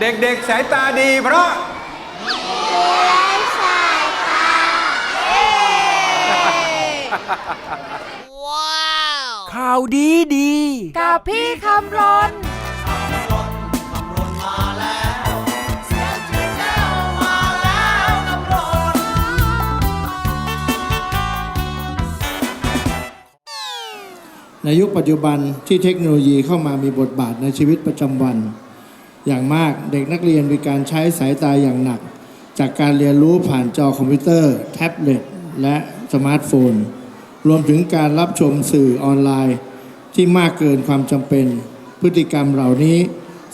เด็กๆสายตาดีเพราะข่าวดีดี กับพี่คำรนในยุคปัจจุบันที่เทคโนโลยีเข้ามามีบทบาทในชีวิตประจำวัน อย่างมากเด็กนักเรียนมีการใช้สายตาอย่างหนัก จากการเรียนรู้ผ่านจอคอมพิวเตอร์ แท็บเล็ตและสมาร์ทโฟน รวมถึงการรับชมสื่อออนไลน์ ที่มากเกินความจำเป็น พฤติกรรมเหล่านี้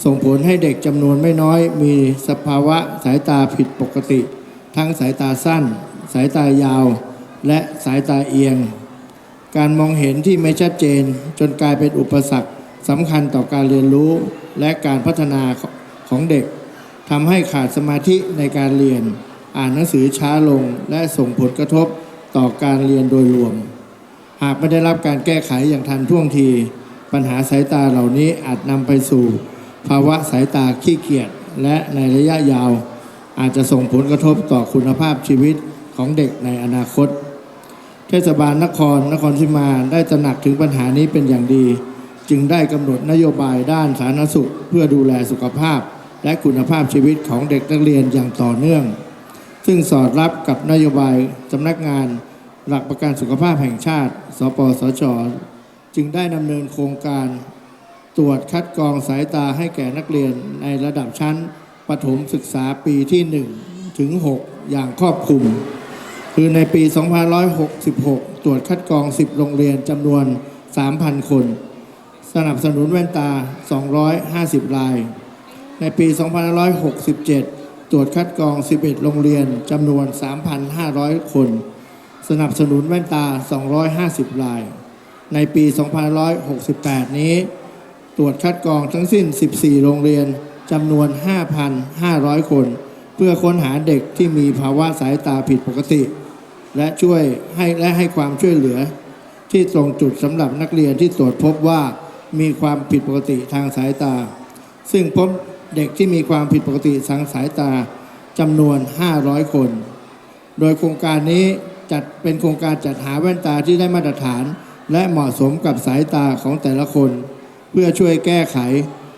ส่งผลให้เด็กจำนวนไม่น้อย มีสภาวะสายตาผิดปกติ ทั้งสายตาสั้น สายตายาว และสายตาเอียง การมองเห็นที่ไม่ชัดเจนจนกลายเป็นอุปสรรค สำคัญต่อการเรียนรู้และการพัฒนาของเด็กทำให้ขาดสมาธิในการเรียน อ่านหนังสือช้าลงและส่งผลกระทบต่อการเรียนโดยรวม หากไม่ได้รับการแก้ไขอย่างทันท่วงที ปัญหาสายตาเหล่านี้อาจนำไปสู่ ภาวะสายตาขี้เกียจและในระยะยาว อาจจะส่งผลกระทบต่อคุณภาพชีวิตของเด็กในอนาคต เทศบาลนครนครศรีมาได้ตระหนักถึงปัญหานี้เป็นอย่างดี จึงได้กำหนดนโยบายด้านสาธารณสุข เพื่อดูแลสุขภาพ และคุณภาพชีวิตของเด็กนักเรียนอย่างต่อเนื่อง ซึ่งสอดรับกับนโยบายสำนักงานหลักประกันสุขภาพแห่งชาติ สปสช จึงได้ดำเนินโครงการ ตรวจคัดกรองสายตาให้แก่นักเรียนในระดับชั้นประถมศึกษาปีที่ 1 ถึง 6 อย่างครอบคลุม คือในปี 2566 ตรวจคัดกรอง 10 โรงเรียนจำนวน 3,000 คน สนับสนุนแว่นตา 250 ราย ในปี 2567 ตรวจคัดกรอง 11 โรงเรียนจำนวน 3,500 คน สนับสนุนแว่นตา 250 ราย ในปี 2568 นี้ ตรวจคัดกรองทั้งสิ้น 14 โรงเรียนจำนวน 5,500 คน เพื่อค้นหาเด็กที่มีภาวะสายตาผิดปกติ และช่วยให้และให้ความช่วยเหลือ ที่ตรงจุดสำหรับนักเรียนที่ตรวจพบว่า มีความผิดปกติทางสายตา ซึ่งพบเด็กที่มีความผิดปกติทางสายตาจำนวน 500 คน โดยโครงการนี้จัดเป็นโครงการจัดหาแว่นตาที่ได้มาตรฐาน และเหมาะสมกับสายตาของแต่ละคน เพื่อช่วยแก้ไข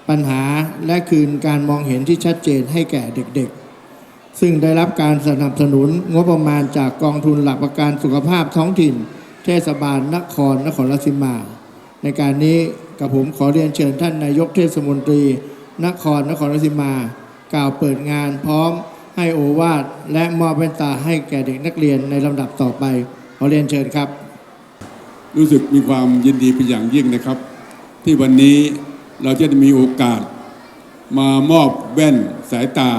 ปัญหาและคืนการมองเห็นที่ชัดเจนให้แก่เด็กๆ ซึ่งได้รับการสนับสนุนงบประมาณจากกองทุนหลักประกันสุขภาพท้องถิ่น เทศบาลนครนครราชสีมา ในการนี้กับผมขอเรียนเชิญท่านนายกเทศมนตรี นครนครราชสีมา กล่าวเปิดงานพร้อมให้โอวาทและมอบแว่นตาให้แก่เด็กนักเรียนในลำดับต่อไป ขอเรียนเชิญครับ รู้สึกมีความยินดีเป็นอย่างยิ่งนะครับ ที่วันนี้เราจะมีโอกาส มามอบแว่นสายตา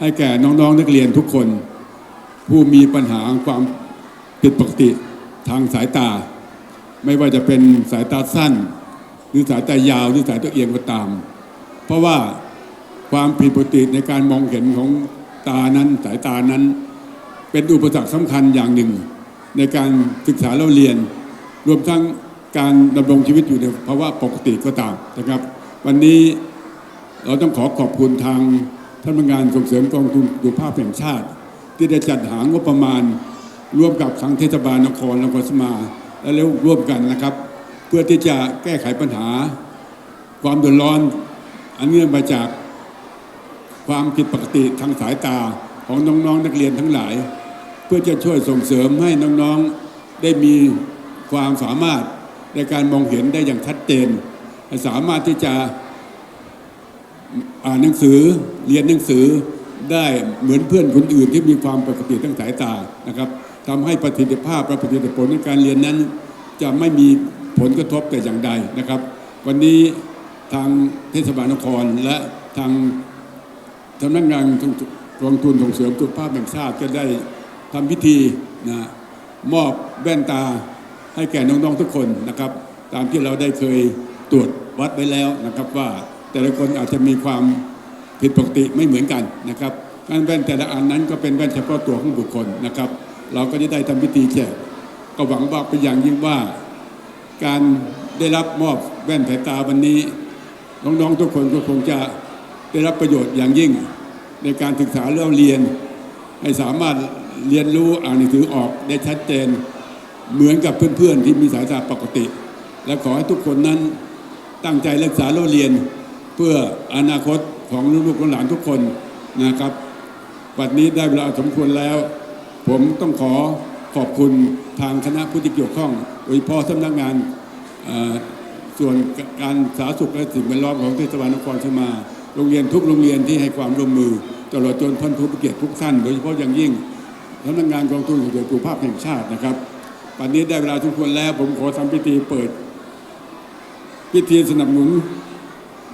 ให้แก่น้องๆนักเรียนทุกคน ผู้มีปัญหาความผิดปกติทางสายตา ไม่ว่าจะเป็นสายตาสั้น หรือสายตายาวหรือสายตาเอียงก็ตาม เพราะว่าความผิดปกติในการมองเห็นของตานั้นสายตานั้น เป็นอุปสรรคสำคัญอย่างหนึ่ง ในการศึกษาเราเรียน รวมทั้งการดำรงชีวิตอยู่ในภาวะปกติก็ตามนะครับ วันนี้เราต้องขอขอบคุณทางท่านพนักงานส่งเสริมกองทุนสุขภาพแห่งชาติ ที่ได้จัดหางบประมาณร่วมกับทางเทศบาลนครนครสมา และร่วมกันนะครับ เพื่อที่จะแก้ไขปัญหา ความเดือดร้อน อันเนื่องมาจากความผิดปกติทางสายตาของน้องๆนักเรียนทั้งหลาย เพื่อจะช่วยส่งเสริมให้น้องๆได้มีความสามารถในการมองเห็นได้อย่างชัดเจน สามารถที่จะอ่านหนังสือเรียนหนังสือได้เหมือนเพื่อนคนอื่นที่มีความปกติทางสายตานะครับ ทำให้ประสิทธิภาพและประสิทธิผลในการเรียนนั้น จะไม่มีผลกระทบแต่อย่างใดนะครับ วันนี้ทางเทศบาลนครและทางสำนักงานกองทุนส่งเสริมสุขภาพแห่งชาติก็ได้ทำพิธีนะมอบแว่นตาให้แก่น้องๆทุกคนนะครับ ตามที่เราได้เคยตรวจวัดไว้แล้วนะครับว่าแต่ละคนอาจจะมีความผิดปกติไม่เหมือนกันนะครับงั้นแว่นแต่ละอันนั้นก็เป็นแว่นเฉพาะตัวของบุคคลนะครับ เราก็จะได้ทำพิธีแจกก็หวังว่าเป็นอย่างยิ่งว่า การได้รับมอบแว่นสายตาวันนี้ น้องๆทุกคนก็คงจะได้รับประโยชน์อย่างยิ่ง ในการศึกษาเรื่องเรียน ให้สามารถเรียนรู้อ่านหนังสือออกได้ชัดเจน เหมือนกับเพื่อนๆ ที่มีสายตาปกติ และขอให้ทุกคนนั้นตั้งใจรักษาเราเรียน เพื่ออนาคตของลูกๆหลานทุกคนนะครับ วันนี้ได้เวลาสมควรแล้ว ผมต้องขอขอบคุณทางคณะผู้ที่เกี่ยวข้อง โดยเฉพาะสำนักงานส่วนการสาธารณสุขและสิ่งแวดล้อมของเทศบาลนครเชียมา โรงเรียนทุกโรงเรียนที่ให้ความร่วมมือตลอดจนท่านผู้มีเกียรติทุกท่านโดยเฉพาะอย่างยิ่งสำนักงานกองทุนส่งเสริมสุขภาพแห่งชาตินะครับวันนี้ได้เวลาสมควรแล้ว ผมขอทำพิธีเปิด พิธีสนับสนุน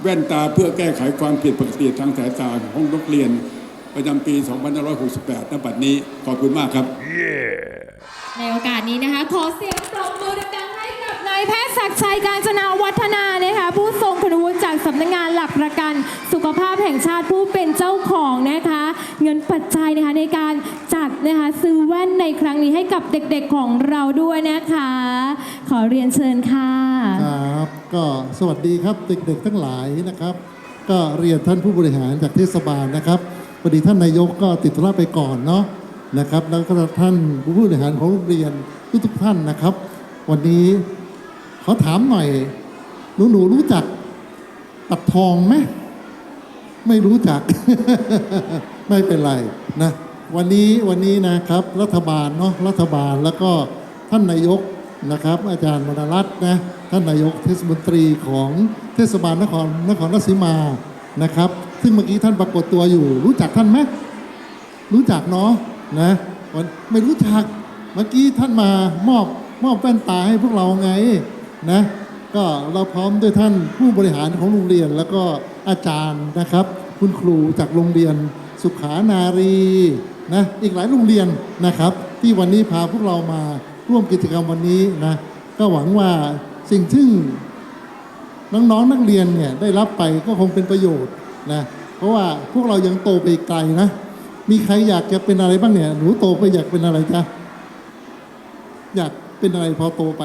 แว่นตาเพื่อแก้ไขความผิดปกติทางสายตาของนักเรียน ประจำปี 2568ณบัดนี้ ขอบคุณมากครับ ในโอกาสนี้นะคะ ขอเสียงปรบมือดังๆให้กับนายแพทย์ศักดิ์ชัยการจนาวัฒนานะคะผู้ทรงคุณวุฒิจากสำนักงานหลักประกันสุขภาพแห่งชาติผู้เป็นเจ้าของนะคะ เงินปัจจัยนะคะในการจัดนะคะซื้อแว่นในครั้งนี้ให้กับเด็กๆของเราด้วยนะคะ ขอเรียนเชิญค่ะ ครับก็สวัสดีครับเด็กๆทั้งหลายนะครับ ก็เรียนท่านผู้บริหารจากเทศบาลนะครับ พอดีท่านนายกก็ติดธุระไปก่อนเนาะนะครับ แล้วก็ท่านผู้บริหารของโรงเรียนทุกๆท่านนะครับ วันนี้ขอถามหน่อยหนูหนูรู้จักตัดทองไหมไม่รู้จัก ไม่เป็นไรนะวันนี้วันนี้นะครับรัฐบาลเนาะรัฐบาลแล้วก็ท่านนายกนะครับ อาจารย์มนรัตน์นะท่านนายกเทศมนตรีของเทศบาลนครนครราชสีมานะครับ ซึ่งเมื่อกี้ท่านปรากฏตัวอยู่ รู้จักท่านไหมรู้จักเนาะนะไม่รู้จักเมื่อกี้ท่านมามอบมอบแว่นตาให้พวกเราไงนะก็เราพร้อมด้วยท่านผู้บริหารของโรงเรียน แล้วก็อาจารย์นะครับ คุณครูจากโรงเรียนสุขานารีนะอีกหลายโรงเรียนนะครับ ที่วันนี้พาพวกเรามาร่วมกิจกรรมวันนี้นะก็หวังว่าสิ่งที่น้องๆนักเรียนเนี่ยได้รับไปก็คงเป็นประโยชน์ นะเพราะว่าพวกเรายังโตไปไกลนะ มีใครอยากจะเป็นอะไรบ้างเนี่ย หนูโตไปอยากเป็นอะไรจ๊ะอยากเป็นอะไรพอโตไป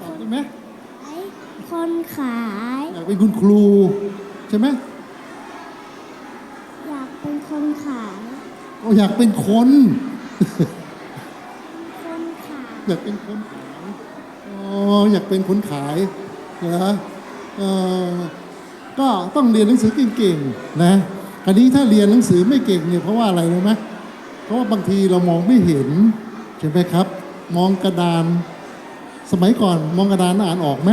ตอบได้ไหมคนขาย อยากเป็นคุณครูใช่ไหมอยากเป็นคนขายโอ้อยากเป็นคน คนขาย อยากเป็นคนขาย อ๋อ อยากเป็นคนขายเหรอเออ ก็ต้องเรียนหนังสือเก่งๆนะคราวนี้ถ้าเรียนหนังสือไม่เก่งเนี่ยเพราะว่าอะไรรู้ไหมเพราะว่าบางทีเรามองไม่เห็นใช่ไหมครับ มองกระดาน สมัยก่อนมองกระดานอ่านออกไหม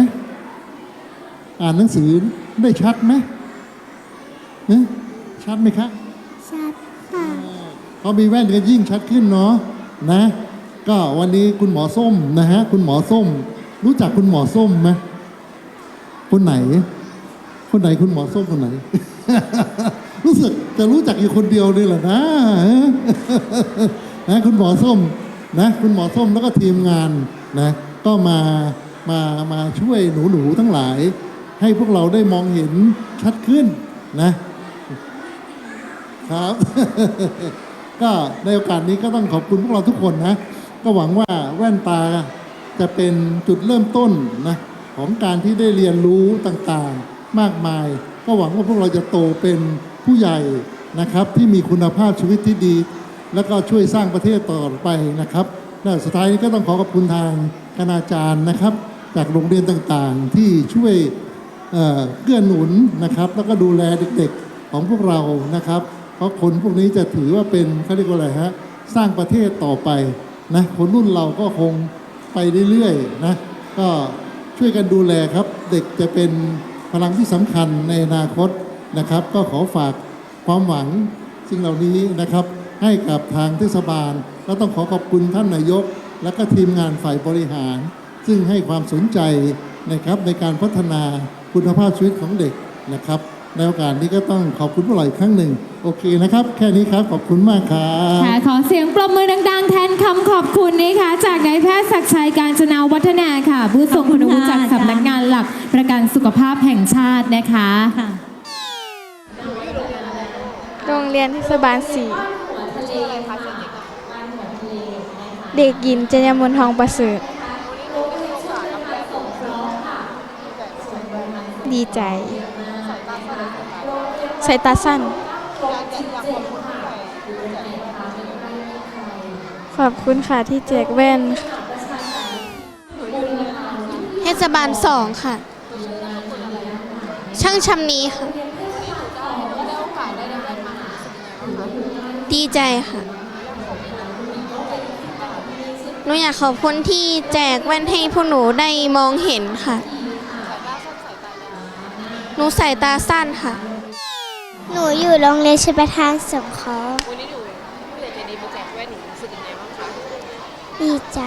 อ่านหนังสือได้ชัดไหมเอ๊ะชัดไหมครับชัดค่ะพอมีแว่นก็ยิ่งชัดขึ้นเนาะนะ ก็วันนี้คุณหมอส้มนะฮะคุณหมอส้ม รู้จักคุณหมอส้มไหมคนไหน คนไหนคุณหมอส้มคนไหน รู้สึกจะรู้จักอยู่คนเดียวนี่แหละนะนะคุณหมอส้มนะคุณหมอส้มแล้วก็ทีมงานนะก็มามามาช่วยหนูหนูๆทั้งหลาย ให้พวกเราได้มองเห็นชัดขึ้นนะครับ ก็ในโอกาสนี้ก็ต้องขอบคุณพวกเราทุกคนนะ ก็หวังว่าแว่นตาจะเป็นจุดเริ่มต้นนะของการที่ได้เรียนรู้ต่างๆ มากมาย ก็หวังว่าพวกเราจะโตเป็นผู้ใหญ่นะครับ ที่มีคุณภาพชีวิตที่ดี แล้วก็ช่วยสร้างประเทศต่อไปนะครับและสุดท้ายนี้ก็ต้องขอขอบคุณทางคณาจารย์นะครับ จากโรงเรียนต่างๆ ที่ช่วยเกื้อหนุนนะครับ แล้วก็ดูแลเด็กๆของพวกเรานะครับ เพราะคนพวกนี้จะถือว่าเป็นเขาเรียกว่าอะไรฮะสร้างประเทศต่อไปนะคนรุ่นเราก็คงไปเรื่อยๆนะก็ช่วยกันดูแลครับ เด็กจะเป็น พลังที่สำคัญในอนาคตนะครับ ก็ขอฝากความหวังสิ่งเหล่านี้นะครับ ให้กับทางเทศบาล และต้องขอขอบคุณท่านนายก และก็ทีมงานฝ่ายบริหาร ซึ่งให้ความสนใจนะครับในการพัฒนาคุณภาพชีวิตของเด็กนะครับ ในโอกาสนี้ก็ต้องขอบคุณผู้หลายครั้งหนึ่ง โอเคนะครับ แค่นี้ครับ ขอบคุณมากครับค่ะขอเสียงปรบมือดังๆ แทนคำขอบคุณนะคะ จากนายแพทย์ศักดิ์ชัยการจนาวัฒนาค่ะ ผู้ทรงคุณวุฒิจากสำนักงานหลักประกันสุขภาพแห่งชาตินะคะโรงเรียนเทศบาลสี่เด็กหญิงเจญมนทองประเสริฐดีใจ สายตาสั้น ขอบคุณค่ะที่แจกแว่นเทศบาลสองค่ะ ช่างชำนี้ค่ะ ดีใจค่ะหนูอยากขอบคุณที่แจกแว่นให้พวกหนูได้มองเห็นค่ะ หนูใสายตาสั้นค่ะ หนูอยู่โรงเรียนชลประทานสงเคราะห์วันนี้หนูผู้ใหญ่ใจดีมาแจกแว่นหนูรู้สึกยังไงบ้างคะดีใจ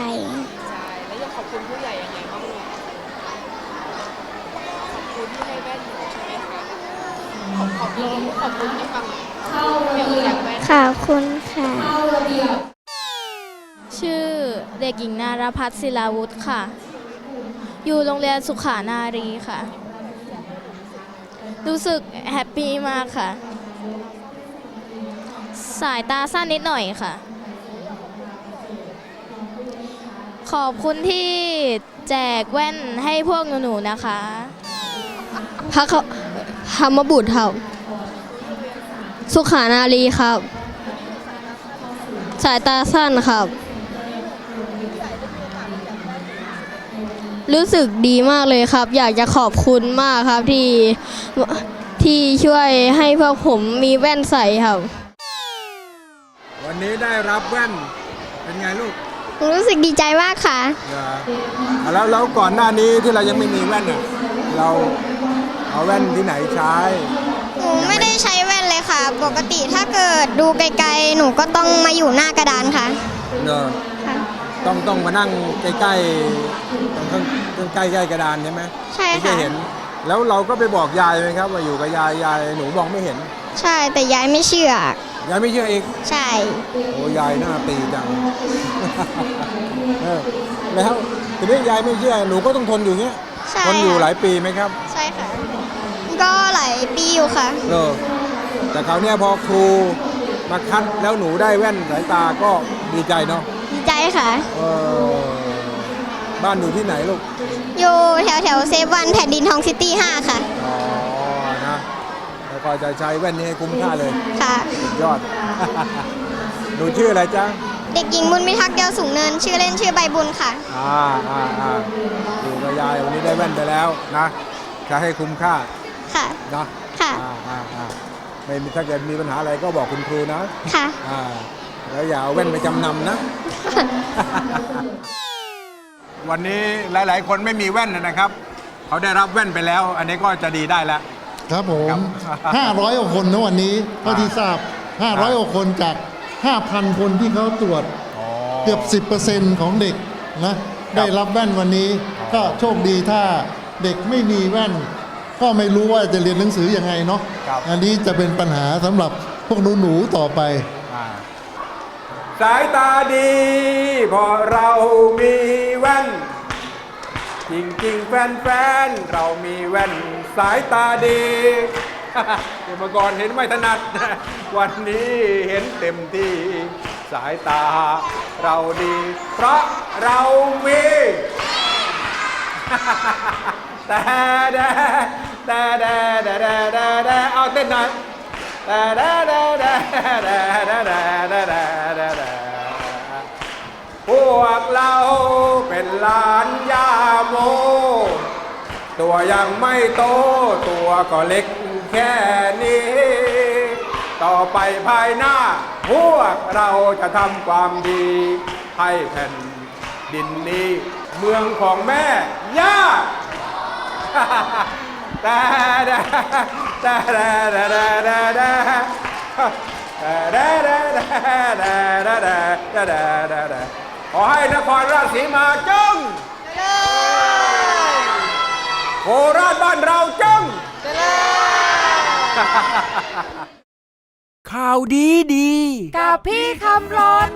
ใช่แล้วอยากขอบคุณผู้ใหญ่ยังไงบ้างลูกขอบคุณที่ให้แว่นหนูใช่ไหมคะขอบขอบคุณขอบคุณให้ฟังหน่อยเรื่องแจกแว่นขอบคุณค่ะ ชื่อเด็กหญิงนารพัฒน์ศิลาวุธค่ะ อยู่โรงเรียนสุขานารีค่ะ รู้สึกแฮปปี้มากค่ะ สายตาสั้นนิดหน่อยค่ะ ขอบคุณที่แจกแว่นให้พวกหนูๆนะคะ พระธรรมบุตรครับ สุขานารีครับ สายตาสั้นครับ รู้สึกดีมากเลยครับ อยากจะขอบคุณมากครับที่ที่ช่วยให้พวกผมมีแว่นใส่ครับ วันนี้ได้รับแว่นเป็นไงลูกรู้สึกดีใจมากค่ะ เหรออะแล้วแล้วก่อนหน้านี้ที่เรายังไม่มีแว่นอะเราเอาแว่นที่ไหนใช้ หนูไม่ได้ใช้แว่นเลยค่ะ ปกติถ้าเกิดดูไกลๆ หนูก็ต้องมาอยู่หน้ากระดานค่ะ เนอะค่ะ ต้องต้องมานั่งใกล้ๆตรงข้างข้างใกล้ๆกระดานใช่ไหมใช่ถึงจะค่ะ เห็น แล้วเราก็ไปบอกยายไหมครับว่าอยู่กับยายยายหนูมองไม่เห็นใช่แต่ยายไม่เชื่อ ยายไม่เชื่ออีกใช่ โอ้ยายหน้าตีจัง เออแล้วทีนี้ยายไม่เชื่อหนูก็ต้องทนอยู่เงี้ยใช่ทนอยู่ค่ะหลายปีไหมครับ ใช่ค่ะ ก็หลายปีอยู่ค่ะ เออแต่คราวเนี้ยพอครูมาคัดแล้วหนูได้แว่นสายตาก็ดีใจเนาะดีใจ ค่ะ เออบ้านอยู่ที่ไหนลูก อยู่แถวแถวเซฟวันแผ่นดินทองซิตี้ห้าค่ะ อ๋อ นะ แล้วก็จะใช้แว่นนี้ให้คุ้มค่าเลยค่ะ สุดยอด หนูชื่ออะไรจ๊ะ เด็กหญิงบุญมิทักษ์เดียวสูงเนิน ชื่อเล่นชื่อใบบุญค่ะ อ่าอ่าอ่าอยู่กับยายวันนี้ได้แว่นไปแล้วนะ จะให้คุ้มค่าค่ะ นะค่ะ อ่าอ่าอ่าไม่มีถ้าเกิดมีปัญหาอะไรก็บอกคุณครูนะ ค่ะ อ่า แล้วอย่าเอาแว่นไปจำนำนะ วันนี้หลาย ๆ คนไม่มีแว่นนะครับ เขาได้รับแว่นไปแล้ว อันนี้ก็จะดีได้แล้ว ครับผม ครับ500กว่าคนนะวันนี้เท่าที่ทราบ 500กว่าคนจาก 5,000 คนที่เขาตรวจเกือบ 10%ของเด็กนะได้รับแว่นวันนี้ ก็โชคดีถ้าเด็กไม่มีแว่น ก็ไม่รู้ว่าจะเรียนหนังสือยังไงเนาะครับ อันนี้จะเป็นปัญหาสำหรับพวกหนูๆต่อไปอ่า สายตาดีเพราะเรามีแว่น จริงๆ แฟนๆ เรามีแว่นสายตาดีเมื่อก่อนเห็นไม่ถนัด วันนี้เห็นเต็มที่ สายตาเราดี เพราะเรามีแต่แดแต่แดแต่แดแต่เอาเต้นหน่อย แต่แดแต่แดแต่แดแต่แดแต่แดแต่แดพวกเราเป็นหลานยาโม ตัวยังไม่โต ตัวก็เล็กแค่นี้ ต่อไปภายหน้า พวกเราจะทำความดี ให้แผ่นดินนี้ เมืองของแม่ย่าแต่ แต่แต่แต่แต่แต่แต่แต่แต่ขอให้นครราชสีมาจงโคราชบ้านเราจงข่าวดีดี กับพี่คำรน